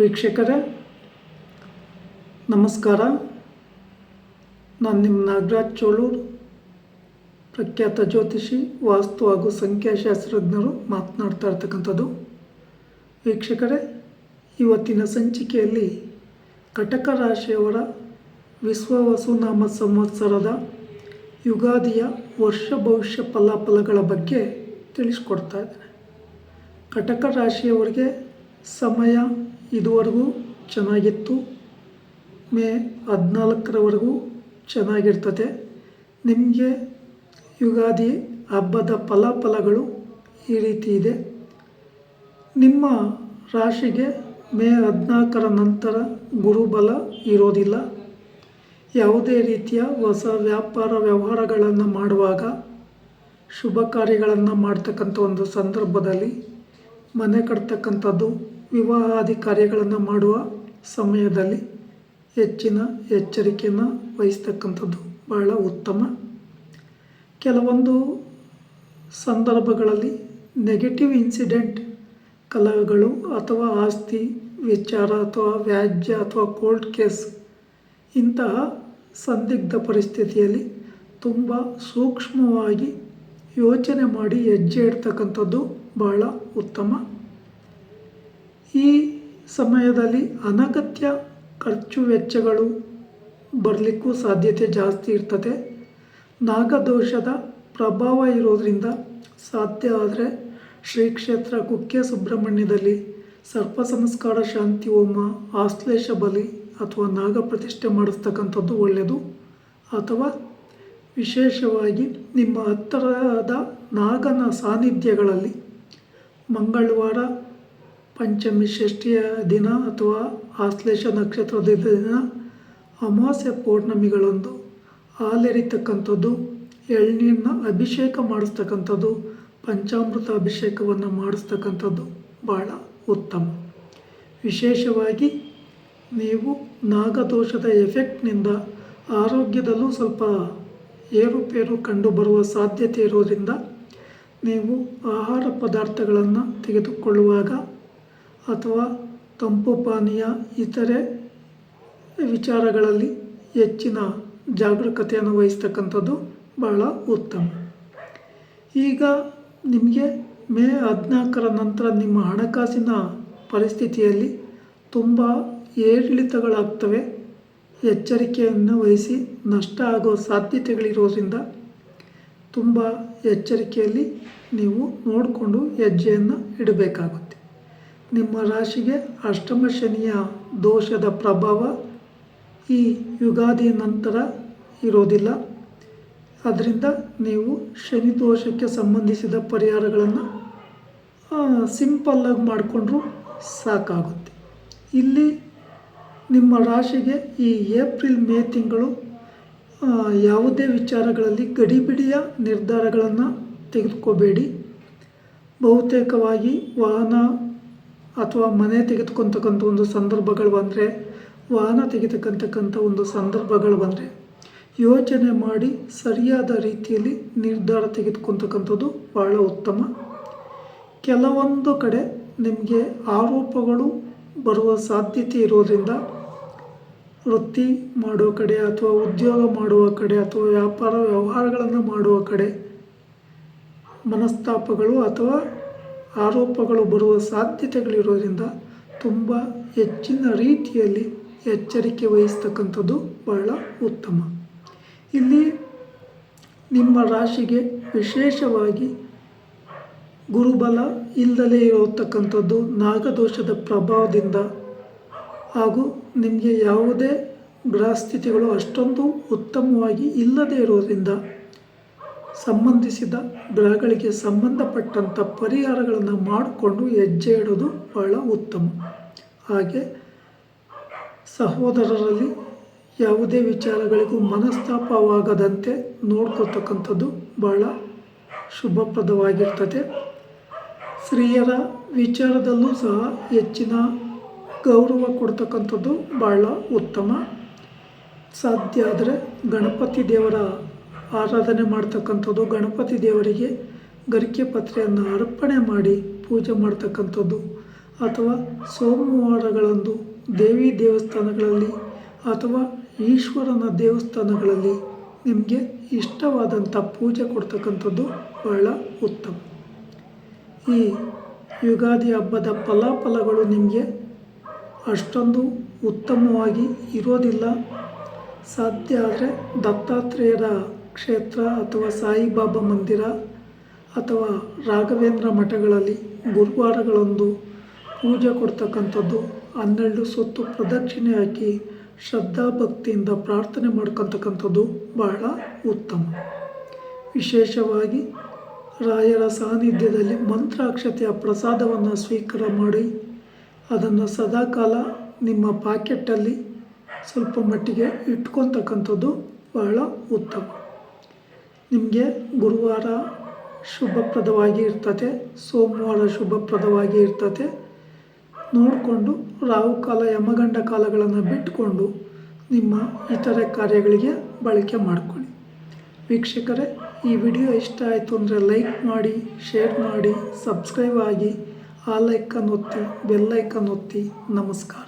ವೀಕ್ಷಕರೇ, ನಮಸ್ಕಾರ. ನಾನು ನಿಮ್ಮ ನಾಗರಾಜ್ ಚೋಳೂರು, ಪ್ರಖ್ಯಾತ ಜ್ಯೋತಿಷಿ, ವಾಸ್ತು ಹಾಗೂ ಸಂಖ್ಯಾಶಾಸ್ತ್ರಜ್ಞರು ಮಾತನಾಡ್ತಾ ಇರ್ತಕ್ಕಂಥದ್ದು. ವೀಕ್ಷಕರೇ, ಇವತ್ತಿನ ಸಂಚಿಕೆಯಲ್ಲಿ ಕಟಕ ರಾಶಿಯವರ ವಿಶ್ವ ವಸುನಾಮ ಸಂವತ್ಸರದ ಯುಗಾದಿಯ ವರ್ಷ ಭವಿಷ್ಯ ಫಲಾಫಲಗಳ ಬಗ್ಗೆ ತಿಳಿಸ್ಕೊಡ್ತಾ ಇದ್ದೇನೆ. ಕಟಕ ರಾಶಿಯವರಿಗೆ ಸಮಯ ಇದುವರೆಗೂ ಚೆನ್ನಾಗಿತ್ತು. ಮೇ ಹದಿನಾಲ್ಕರವರೆಗೂ ಚೆನ್ನಾಗಿರ್ತದೆ. ನಿಮಗೆ ಯುಗಾದಿ ಹಬ್ಬದ ಫಲಾಫಲಗಳು ಈ ರೀತಿ ಇದೆ. ನಿಮ್ಮ ರಾಶಿಗೆ ಮೇ ಹದಿನಾಲ್ಕರ ನಂತರ ಗುರುಬಲ ಇರೋದಿಲ್ಲ. ಯಾವುದೇ ರೀತಿಯ ಹೊಸ ವ್ಯಾಪಾರ ವ್ಯವಹಾರಗಳನ್ನು ಮಾಡುವಾಗ, ಶುಭ ಕಾರ್ಯಗಳನ್ನು ಮಾಡ್ತಕ್ಕಂಥ ಒಂದು ಸಂದರ್ಭದಲ್ಲಿ ಮನೆ ಕಟ್ತಕ್ಕಂಥದ್ದು ವಿವಾಹಾದಿ ಕಾರ್ಯಗಳನ್ನು ಮಾಡುವ ಸಮಯದಲ್ಲಿ ಹೆಚ್ಚಿನ ಎಚ್ಚರಿಕೆಯನ್ನು ವಹಿಸ್ತಕ್ಕಂಥದ್ದು ಬಹಳ ಉತ್ತಮ. ಕೆಲವೊಂದು ಸಂದರ್ಭಗಳಲ್ಲಿ ನೆಗೆಟಿವ್ ಇನ್ಸಿಡೆಂಟ್ ಕಲಹಗಳು ಅಥವಾ ಆಸ್ತಿ, ವಿಚಾರ ಅಥವಾ ವ್ಯಾಜ್ಯ ಅಥವಾ ಕೋರ್ಟ್ ಕೇಸ್ ಇಂತಹ ಸಂದಿಗ್ಧ ಪರಿಸ್ಥಿತಿಯಲ್ಲಿ ತುಂಬ ಸೂಕ್ಷ್ಮವಾಗಿ ಯೋಚನೆ ಮಾಡಿ ಹೆಜ್ಜೆ ಇಡ್ತಕ್ಕಂಥದ್ದು ಬಹಳ ಉತ್ತಮ. ಈ ಸಮಯದಲ್ಲಿ ಅನಗತ್ಯ ಖರ್ಚು ವೆಚ್ಚಗಳು ಬರಲಿಕ್ಕೂ ಸಾಧ್ಯತೆ ಜಾಸ್ತಿ ಇರ್ತದೆ. ನಾಗದೋಷದ ಪ್ರಭಾವ ಇರೋದರಿಂದ ಸಾಧ್ಯ ಆದರೆ ಶ್ರೀ ಕ್ಷೇತ್ರ ಕುಕ್ಕೆ ಸುಬ್ರಹ್ಮಣ್ಯದಲ್ಲಿ ಸರ್ಪ ಸಂಸ್ಕಾರ ಶಾಂತಿ ಹೋಮ, ಆಶ್ಲೇಷ ಬಲಿ ಅಥವಾ ನಾಗ ಪ್ರತಿಷ್ಠೆ ಮಾಡಿಸ್ತಕ್ಕಂಥದ್ದು ಒಳ್ಳೆಯದು. ಅಥವಾ ವಿಶೇಷವಾಗಿ ನಿಮ್ಮ ಹತ್ತಿರದ ನಾಗನ ಸಾನ್ನಿಧ್ಯಗಳಲ್ಲಿ ಮಂಗಳವಾರ ಪಂಚಮಿ ಷಷ್ಠಿಯ ದಿನ ಅಥವಾ ಆಶ್ಲೇಷ ನಕ್ಷತ್ರದ ದಿನ ಅಮಾವಾಸ್ಯೆ ಪೌರ್ಣಮಿಗಳಂದು ಹಾಲೆರಿತಕ್ಕಂಥದ್ದು ಎಳ್ನೀರನ್ನ ಅಭಿಷೇಕ ಮಾಡಿಸ್ತಕ್ಕಂಥದ್ದು. ಪಂಚಾಮೃತ ಅಭಿಷೇಕವನ್ನು ಮಾಡಿಸ್ತಕ್ಕಂಥದ್ದು ಭಾಳ ಉತ್ತಮ. ವಿಶೇಷವಾಗಿ ನೀವು ನಾಗದೋಷದ ಎಫೆಕ್ಟ್ನಿಂದ ಆರೋಗ್ಯದಲ್ಲೂ ಸ್ವಲ್ಪ ಏರುಪೇರು ಕಂಡುಬರುವ ಸಾಧ್ಯತೆ ಇರೋದರಿಂದ ನೀವು ಆಹಾರ ಪದಾರ್ಥಗಳನ್ನು ತೆಗೆದುಕೊಳ್ಳುವಾಗ ಅಥವಾ ತಂಪು ಪಾನೀಯ ಇತರೆ ವಿಚಾರಗಳಲ್ಲಿ ಹೆಚ್ಚಿನ ಜಾಗರೂಕತೆಯನ್ನು ವಹಿಸ್ತಕ್ಕಂಥದ್ದು ಬಹಳ ಉತ್ತಮ. ಈಗ ನಿಮಗೆ ಮೇ ಹದಿನಾಲ್ಕರ ನಂತರ ನಿಮ್ಮ ಹಣಕಾಸಿನ ಪರಿಸ್ಥಿತಿಯಲ್ಲಿ ತುಂಬ ಏರಿಳಿತಗಳಾಗ್ತವೆ. ಎಚ್ಚರಿಕೆಯನ್ನು ವಹಿಸಿ ನಷ್ಟ ಆಗೋ ಸಾಧ್ಯತೆಗಳಿರೋದ್ರಿಂದ ತುಂಬ ಎಚ್ಚರಿಕೆಯಲ್ಲಿ ನೀವು ನೋಡಿಕೊಂಡು ಹೆಜ್ಜೆಯನ್ನು ಇಡಬೇಕಾಗುತ್ತೆ. ನಿಮ್ಮ ರಾಶಿಗೆ ಅಷ್ಟಮ ಶನಿಯ ದೋಷದ ಪ್ರಭಾವ ಈ ಯುಗಾದಿ ನಂತರ ಇರೋದಿಲ್ಲ. ಅದರಿಂದ ನೀವು ಶನಿ ದೋಷಕ್ಕೆ ಸಂಬಂಧಿಸಿದ ಪರಿಹಾರಗಳನ್ನು ಸಿಂಪಲ್ಲಾಗಿ ಮಾಡಿಕೊಂಡ್ರೂ ಸಾಕಾಗುತ್ತೆ. ಇಲ್ಲಿ ನಿಮ್ಮ ರಾಶಿಗೆ ಈ ಏಪ್ರಿಲ್, ಮೇ ತಿಂಗಳು ಯಾವುದೇ ವಿಚಾರಗಳಲ್ಲಿ ಗಡಿಬಿಡಿಯ ನಿರ್ಧಾರಗಳನ್ನು ತೆಗೆದುಕೋಬೇಡಿ. ಬಹುತೇಕವಾಗಿ ವಾಹನ ಅಥವಾ ಮನೆ ತೆಗೆದುಕೊತಕ್ಕಂಥ ಒಂದು ಸಂದರ್ಭಗಳು ಬಂದರೆ, ವಾಹನ ತೆಗೆತಕ್ಕಂತಕ್ಕಂಥ ಒಂದು ಸಂದರ್ಭಗಳು ಬಂದರೆ, ಯೋಚನೆ ಮಾಡಿ ಸರಿಯಾದ ರೀತಿಯಲ್ಲಿ ನಿರ್ಧಾರ ತೆಗೆದುಕೊತಕ್ಕಂಥದ್ದು ಬಹಳ ಉತ್ತಮ. ಕೆಲವೊಂದು ಕಡೆ ನಿಮಗೆ ಆರೋಪಗಳು ಬರುವ ಸಾಧ್ಯತೆ ಇರೋದರಿಂದ, ವೃತ್ತಿ ಮಾಡುವ ಕಡೆ ಅಥವಾ ಉದ್ಯೋಗ ಮಾಡುವ ಕಡೆ ಅಥವಾ ವ್ಯಾಪಾರ ವ್ಯವಹಾರಗಳನ್ನು ಮಾಡುವ ಕಡೆ ಮನಸ್ತಾಪಗಳು ಅಥವಾ ಆರೋಪಗಳು ಬರುವ ಸಾಧ್ಯತೆಗಳಿರೋದ್ರಿಂದ ತುಂಬ ಹೆಚ್ಚಿನ ರೀತಿಯಲ್ಲಿ ಎಚ್ಚರಿಕೆ ವಹಿಸ್ತಕ್ಕಂಥದ್ದು ಬಹಳ ಉತ್ತಮ. ಇಲ್ಲಿ ನಿಮ್ಮ ರಾಶಿಗೆ ವಿಶೇಷವಾಗಿ ಗುರುಬಲ ಇಲ್ಲದಲೇ ಇರತಕ್ಕಂಥದ್ದು ನಾಗದೋಷದ ಪ್ರಭಾವದಿಂದ ಹಾಗೂ ನಿಮಗೆ ಯಾವುದೇ ಗ್ರಹಸ್ಥಿತಿಗಳು ಅಷ್ಟೊಂದು ಉತ್ತಮವಾಗಿ ಇಲ್ಲದೇ ಇರೋದರಿಂದ ಸಂಬಂಧಿಸಿದ ಬೆಳೆಗಳಿಗೆ ಸಂಬಂಧಪಟ್ಟಂಥ ಪರಿಹಾರಗಳನ್ನು ಮಾಡಿಕೊಂಡು ಹೆಜ್ಜೆ ಇಡೋದು ಬಹಳ ಉತ್ತಮ. ಹಾಗೆ ಸಹೋದರರಲ್ಲಿ ಯಾವುದೇ ವಿಚಾರಗಳಿಗೂ ಮನಸ್ತಾಪವಾಗದಂತೆ ನೋಡ್ಕೋತಕ್ಕಂಥದ್ದು ಬಹಳ ಶುಭಪ್ರದವಾಗಿರ್ತದೆ. ಸ್ತ್ರೀಯರ ವಿಚಾರದಲ್ಲೂ ಸಹ ಹೆಚ್ಚಿನ ಗೌರವ ಕೊಡ್ತಕ್ಕಂಥದ್ದು ಬಹಳ ಉತ್ತಮ. ಸಾಧ್ಯ ಆದರೆ ಗಣಪತಿ ದೇವರ ಆರಾಧನೆ ಮಾಡ್ತಕ್ಕಂಥದ್ದು, ಗಣಪತಿ ದೇವರಿಗೆ ಗರಿಕೆ ಪತ್ರೆಯನ್ನು ಅರ್ಪಣೆ ಮಾಡಿ ಪೂಜೆ ಮಾಡ್ತಕ್ಕಂಥದ್ದು. ಅಥವಾ ಸೋಮವಾರಗಳಂದು ದೇವಿ ದೇವಸ್ಥಾನಗಳಲ್ಲಿ ಅಥವಾ ಈಶ್ವರನ ದೇವಸ್ಥಾನಗಳಲ್ಲಿ ನಿಮಗೆ ಇಷ್ಟವಾದಂಥ ಪೂಜೆ ಕೊಡ್ತಕ್ಕಂಥದ್ದು ಬಹಳ ಉತ್ತಮ. ಈ ಯುಗಾದಿ ಹಬ್ಬದ ಫಲಾಫಲಗಳು ನಿಮಗೆ ಅಷ್ಟೊಂದು ಉತ್ತಮವಾಗಿ ಇರೋದಿಲ್ಲ. ಸಾಧ್ಯ ಆದರೆ ದತ್ತಾತ್ರೇಯರ ಕ್ಷೇತ್ರ ಅಥವಾ ಸಾಯಿಬಾಬಾ ಮಂದಿರ ಅಥವಾ ರಾಘವೇಂದ್ರ ಮಠಗಳಲ್ಲಿ ಗುರುವಾರಗಳಂದು ಪೂಜೆ ಕೊಡ್ತಕ್ಕಂಥದ್ದು ಹನ್ನೆರಡು ಸುತ್ತು ಪ್ರದಕ್ಷಿಣೆ ಹಾಕಿ ಶ್ರದ್ಧಾಭಕ್ತಿಯಿಂದ ಪ್ರಾರ್ಥನೆ ಮಾಡ್ಕೊತಕ್ಕಂಥದ್ದು ಬಹಳ ಉತ್ತಮ. ವಿಶೇಷವಾಗಿ ರಾಯರ ಸಾನ್ನಿಧ್ಯದಲ್ಲಿ ಮಂತ್ರಾಕ್ಷತೆಯ ಪ್ರಸಾದವನ್ನು ಸ್ವೀಕಾರ ಮಾಡಿ ಅದನ್ನು ಸದಾಕಾಲ ನಿಮ್ಮ ಪಾಕೆಟಲ್ಲಿ ಸ್ವಲ್ಪ ಮಟ್ಟಿಗೆ ಇಟ್ಕೊತಕ್ಕಂಥದ್ದು ಬಹಳ ಉತ್ತಮ. ನಿಮಗೆ ಗುರುವಾರ ಶುಭಪ್ರದವಾಗಿ ಇರ್ತದೆ ಸೋಮವಾರ ಶುಭಪ್ರದವಾಗಿ ಇರ್ತದೆ ನೋಡಿಕೊಂಡು ರಾಹುಕಾಲ ಯಮಗಂಡ ಕಾಲಗಳನ್ನು ಬಿಟ್ಟುಕೊಂಡು ನಿಮ್ಮ ಇತರೆ ಕಾರ್ಯಗಳಿಗೆ ಬಳಕೆ ಮಾಡಿಕೊಳ್ಳಿ. ವೀಕ್ಷಕರೇ, ಈ ವಿಡಿಯೋ ಇಷ್ಟ ಆಯಿತು ಅಂದರೆ ಲೈಕ್ ಮಾಡಿ, ಶೇರ್ ಮಾಡಿ, ಸಬ್ಸ್ಕ್ರೈಬ್ ಆಗಿ, ಆ ಲೈಕನ್ನು ಒತ್ತಿ ಬೆಲ್ಲೈಕನ್ ಒತ್ತಿ. ನಮಸ್ಕಾರ.